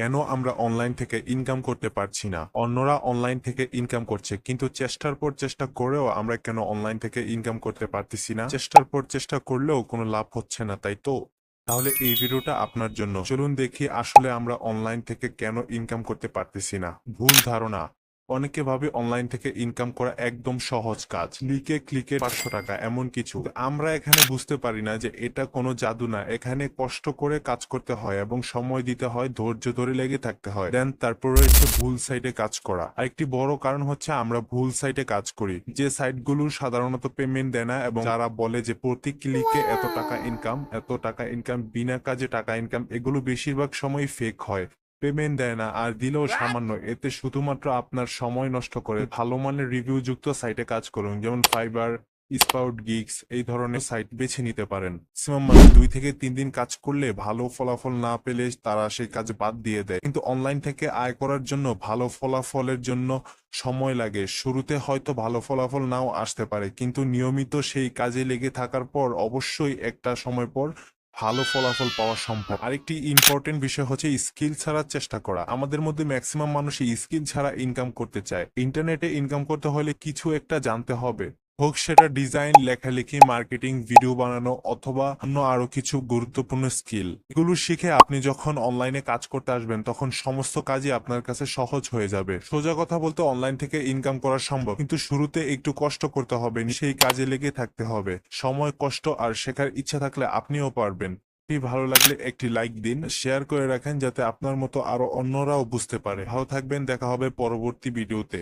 কেন আমরা অনলাইন থেকে ইনকাম করতে পারছি না? অন্যরা অনলাইন থেকে ইনকাম করছে, কিন্তু চেষ্টার পর চেষ্টা করেও আমরা কেন অনলাইন থেকে ইনকাম করতে পারতেছি না? চেষ্টার পর চেষ্টা করলেও কোনো লাভ হচ্ছে না, তাই তো? তাহলে এই ভিডিওটা আপনার জন্য। চলুন দেখি আসলে আমরা অনলাইন থেকে কেন ইনকাম করতে পারতেছি না। ভুল ধারণা। অনেকে ভাবে অনলাইন থেকে ইনকাম করা একদম সহজ কাজ। ক্লিকে ক্লিকে পাঁচশো টাকা, এমন কিছু। আমরা এখানে বুঝতে পারি না যে এটা কোনো জাদু না। এখানে কষ্ট করে কাজ করতে হয় এবং সময় দিতে হয়, ধৈর্য ধরে লেগে থাকতে হয়। দেন তারপর রয়েছে ভুল সাইটে কাজ করা। আরেকটি বড় কারণ হচ্ছে আমরা ভুল সাইটে কাজ করি। যে সাইটগুলো সাধারণত পেমেন্ট দেয় না এবং যারা বলে যে প্রতি ক্লিকে এত টাকা ইনকাম এত টাকা ইনকাম বিনা কাজে টাকা ইনকাম এগুলো বেশিরভাগ সময় ফেক হয়। পেমেন্ট দেয় না আর দিলেও সামান্য। এতে শুধুমাত্র আপনার সময় নষ্ট করে ভালো মানের রিভিউ যুক্ত সাইটে কাজ করুন যেমন ফাইবার স্পাউট গিগস এই ধরনের সাইট বেছে নিতে পারেন। ম্যাক্সিমাম মানুষ দুই থেকে তিন দিন কাজ করলে ভালো ফলাফল না পেলে তারা সেই কাজ বাদ দিয়ে দেয়। কিন্তু অনলাইন থেকে আয় করার জন্য ভালো ফলাফলের জন্য সময় লাগে। শুরুতে হয়তো ভালো ফলাফল নাও আসতে পারে কিন্তু নিয়মিত সেই কাজে লেগে থাকার পর অবশ্যই একটা সময় পর ভালো ফলাফল পাওয়া সম্ভব। আরেকটি ইম্পর্টেন্ট বিষয় হচ্ছে স্কিল ছাড়ার চেষ্টা করা। আমাদের মধ্যে ম্যাক্সিমাম মানুষই স্কিল ছাড়া ইনকাম করতে চায়। ইন্টারনেটে ইনকাম করতে হলে কিছু একটা জানতে হবে। হোক, সেটা ডিজাইন, লেখালেখি, মার্কেটিং, ভিডিও বানানো অথবা অন্য আরও কিছু গুরুত্বপূর্ণ স্কিল, এগুলো শিখে আপনি যখন অনলাইনে কাজ করতে আসবেন, তখন সমস্ত কাজই আপনার কাছে সহজ হয়ে যাবে। সোজা কথা বলতে, অনলাইন থেকে ইনকাম করা সম্ভব, কিন্তু শুরুতে একটু কষ্ট করতে হবে, সেই কাজে লেগে থাকতে হবে। সময়, কষ্ট আর শেখার ইচ্ছা থাকলে আপনিও পারবেন। ভালো লাগলে একটি লাইক দিন, শেয়ার করে রাখেন, যাতে আপনার মতো আরও অন্যরাও বুঝতে পারে। ভালো থাকবেন, দেখা হবে পরবর্তী ভিডিওতে।